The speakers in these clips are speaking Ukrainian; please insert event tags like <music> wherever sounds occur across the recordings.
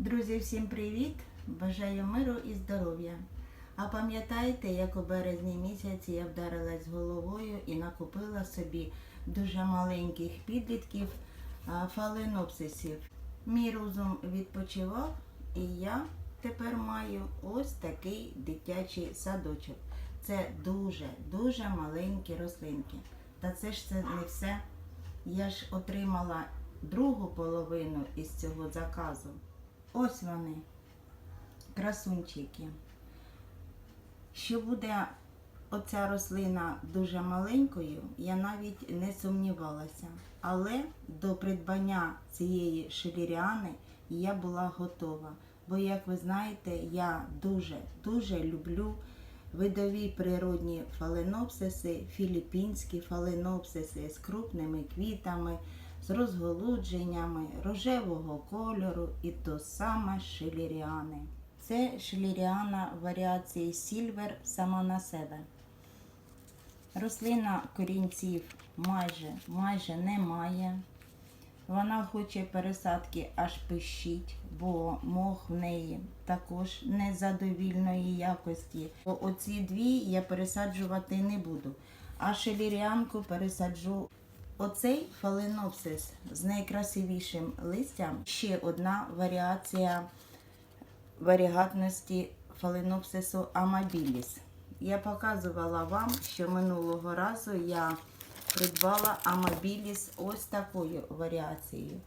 Друзі, всім привіт! Бажаю миру і здоров'я. А пам'ятаєте, як у березні місяці я вдарилась головою і накупила собі дуже маленьких підлітків фаленопсисів. Мій розум відпочивав, і я тепер маю ось такий дитячий садочок. Це дуже, дуже маленькі рослинки. Та це ж це не все. Я ж отримала другу половину із цього заказу. Ось вони, красунчики. Що буде оця рослина дуже маленькою, я навіть не сумнівалася. Але до придбання цієї шеліріани я була готова. Бо, як ви знаєте, я дуже-дуже люблю видові природні фаленопсиси, філіппінські фаленопсиси з крупними квітами, з розголудженнями рожевого кольору і то саме шиліріани. Це шиліріана варіації Сільвер сама на себе. Рослина корінців майже, майже не має. Вона хоче пересадки аж пищить, бо мох в неї також незадовільної якості. Оці дві я пересаджувати не буду. А шеліріанку пересаджу. Оцей фаленопсис з найкрасивішим листям ще одна варіація варігатності фаленопсису амабіліс. Я показувала вам, що минулого разу я придбала амабіліс ось такою варіацією.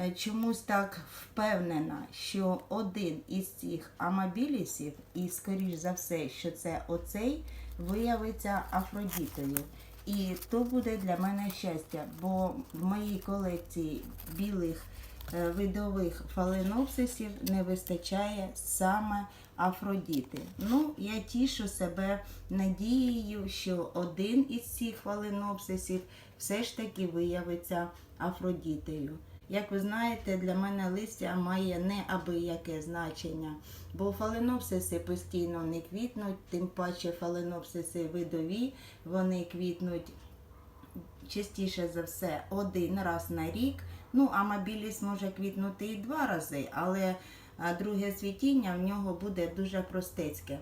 Е, Чомусь так впевнена, що один із цих амабілісів, і скоріш за все, що це оцей, виявиться Афродітою. І то буде для мене щастя, бо в моїй колекції білих е, видових фаленопсисів не вистачає саме Афродіти. Ну, я тішу себе надією, що один із цих фаленопсисів все ж таки виявиться Афродітею. Як ви знаєте, для мене листя має неабияке значення, бо фаленопсиси постійно не квітнуть, тим паче фаленопсиси видові, вони квітнуть частіше за все один раз на рік. Ну, а мобіліс може квітнути і два рази, але друге цвітіння в нього буде дуже простецьке.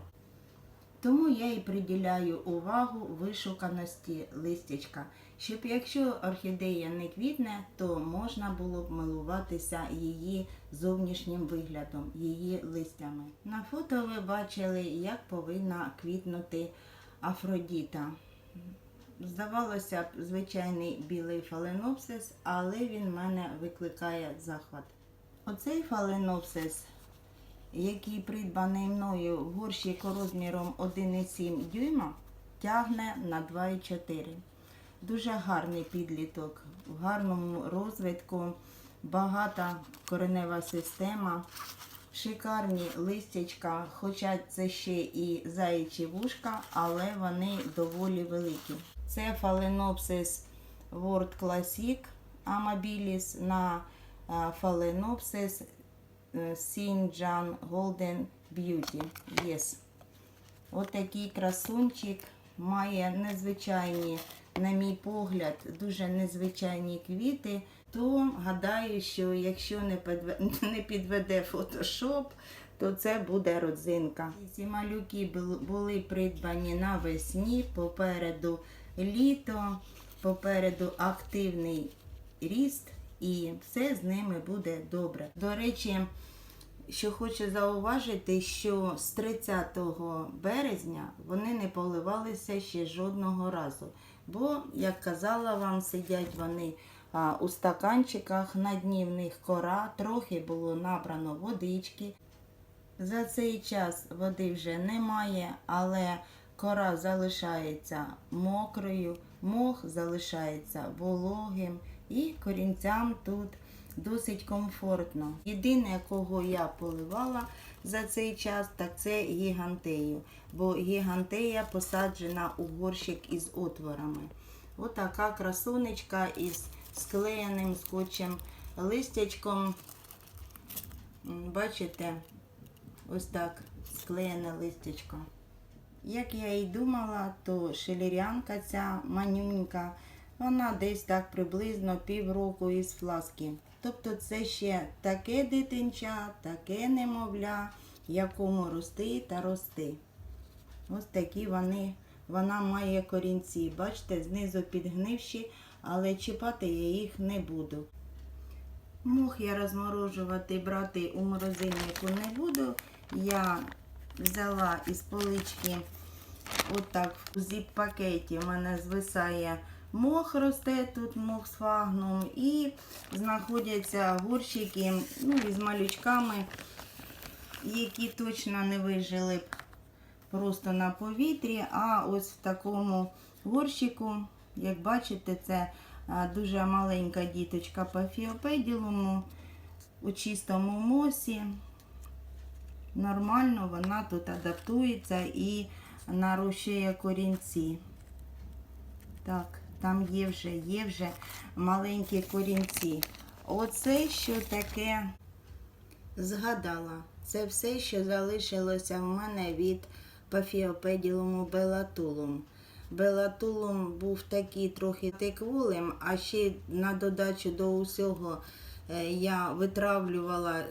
Тому я і приділяю увагу вишуканості листячка, щоб якщо орхідея не квітне, то можна було б милуватися її зовнішнім виглядом, її листями. На фото ви бачили, як повинна квітнути Афродіта. Здавалося б, звичайний білий фаленопсис, але він в мене викликає захват. Оцей фаленопсис який придбаний мною в розміром 1,7 дюйма, тягне на 2,4. Дуже гарний підліток, в гарному розвитку, багата коренева система, шикарні листячка, хоча це ще і заячі вушка, але вони доволі великі. Це фаленопсис World Classic Amabilis на фаленопсис Сінджан Golden Beauty. Yes. Отакий красунчик має незвичайні, на мій погляд, дуже незвичайні квіти. То гадаю, що якщо не підведе, <laughs> не підведе фотошоп, то це буде родзинка. Ці малюки були придбані навесні, попереду літо, попереду активний ріст і все з ними буде добре. До речі, що хочу зауважити, що з 30 березня вони не поливалися ще жодного разу. Бо, як казала вам, сидять вони а, у стаканчиках, на дні в них кора, трохи було набрано водички. За цей час води вже немає, але кора залишається мокрою, мох залишається вологим і корінцям тут досить комфортно. Єдине, кого я поливала за цей час, так це гігантею. Бо гігантея посаджена у горщик із отворами. Отака красунечка із склеєним скотчем листячком. Бачите, ось так склеєне листячко. Як я і думала, то шелерянка ця манюнька, вона десь так приблизно півроку із фласки. Тобто це ще таке дитинча, таке немовля, якому рости та рости. Ось такі вони, вона має корінці. Бачите, знизу підгнивші, але чіпати я їх не буду. Мох я розморожувати брати у морозильнику не буду. Я взяла із полички отак в зіп-пакеті. У мене звисає мох росте, тут мох з фагном. І знаходяться горщики ну, із малючками, які точно не вижили б просто на повітрі. А ось в такому горщику, як бачите, це дуже маленька діточка по фіопеділуму у чистому мосі. Нормально вона тут адаптується і нарощує корінці. Так, там є вже, є вже маленькі корінці. Оце що таке згадала. Це все, що залишилося в мене від пафіопеділуму белатулум. Белатулум був такий трохи теквулим, а ще на додачу до усього е, я витравлювала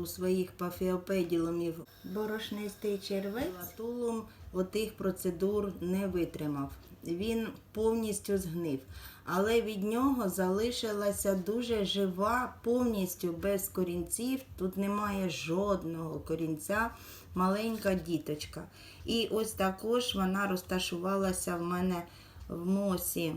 у своїх пафіопеділумів борошнистий червець. Белатулум отих процедур не витримав. Він повністю згнив. Але від нього залишилася дуже жива, повністю без корінців. Тут немає жодного корінця, маленька діточка. І ось також вона розташувалася в мене в мосі.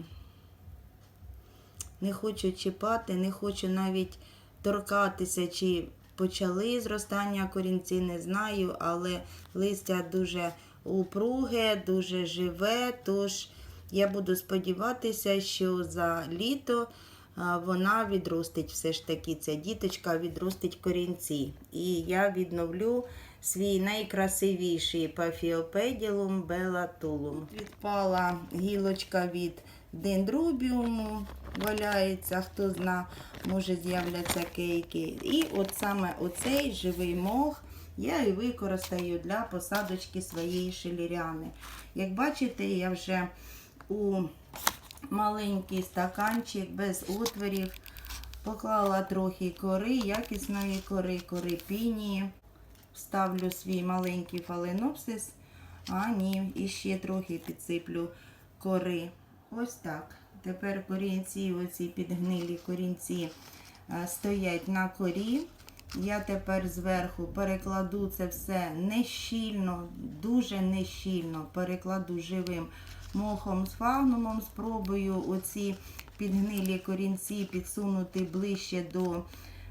Не хочу чіпати, не хочу навіть торкатися, чи почали зростання корінці, не знаю, але листя дуже упруге, дуже живе. Тож я буду сподіватися, що за літо вона відростить все ж таки, ця діточка відростить корінці. І я відновлю свій найкрасивіший пафіопеділум белатулум. Відпала гілочка від дендробіуму, валяється, хто зна, може з'являться кейки. І от саме оцей живий мох я і використаю для посадочки своєї шеліряни. Як бачите, я вже у маленький стаканчик без отворів поклала трохи кори, якісної кори, кори пінії. Вставлю свій маленький фаленопсис, а ні, і ще трохи підсиплю кори. Ось так. Тепер корінці, оці підгнилі корінці стоять на корі. Я тепер зверху перекладу це все нещільно, дуже нещільно перекладу живим мохом з фагнумом. Спробую оці підгнилі корінці підсунути ближче до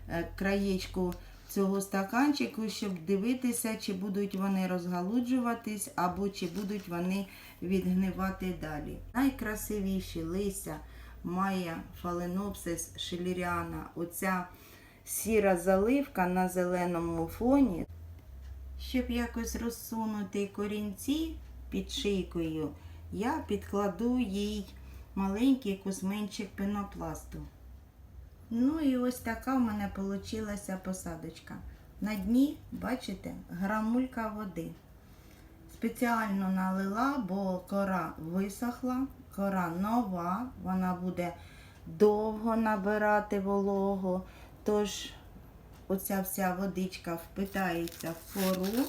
е, краєчку цього стаканчику, щоб дивитися, чи будуть вони розгалуджуватись, або чи будуть вони відгнивати далі. Найкрасивіші листя має фаленопсис шеліріана. Оця сіра заливка на зеленому фоні. Щоб якось розсунути корінці під шийкою, я підкладу їй маленький кузьминчик пенопласту. Ну і ось така в мене вийшла посадочка. На дні, бачите, грамулька води. Спеціально налила, бо кора висохла, кора нова, вона буде довго набирати вологу. Тож оця вся водичка впитається в кору.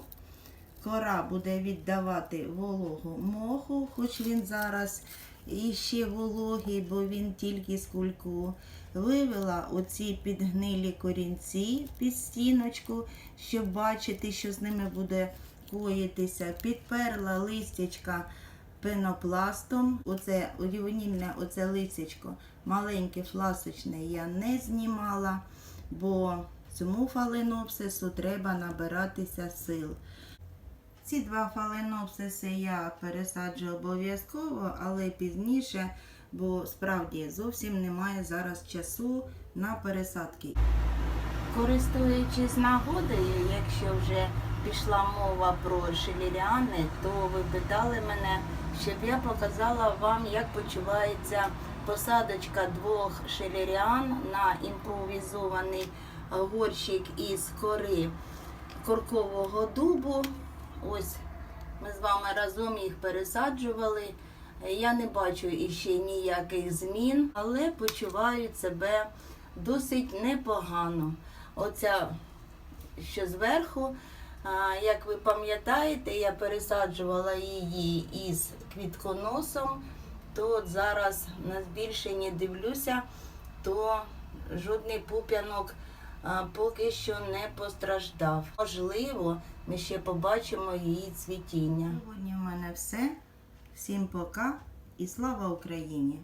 Кора буде віддавати вологу моху, хоч він зараз іще вологий, бо він тільки з кульку. Вивела оці підгнилі корінці під стіночку, щоб бачити, що з ними буде коїтися. Підперла листячка пенопластом. Оце рівнільне оце листячко, маленьке фласочне я не знімала, бо цьому фаленопсису треба набиратися сил. Ці два фаленопсиси я пересаджу обов'язково, але пізніше, бо справді зовсім немає зараз часу на пересадки. Користуючись нагодою, якщо вже пішла мова про шеліріани, то ви питали мене, щоб я показала вам, як почувається посадочка двох шеліріан на імпровізований горщик із кори коркового дубу. Ось ми з вами разом їх пересаджували. Я не бачу іще ніяких змін, але почувають себе досить непогано. Оця, що зверху, як ви пам'ятаєте, я пересаджувала її із квітконосом, то от зараз на збільшенні дивлюся, то жодний пуп'янок поки що не постраждав. Можливо, ми ще побачимо її цвітіння. Сьогодні в мене все. Всім пока і слава Україні!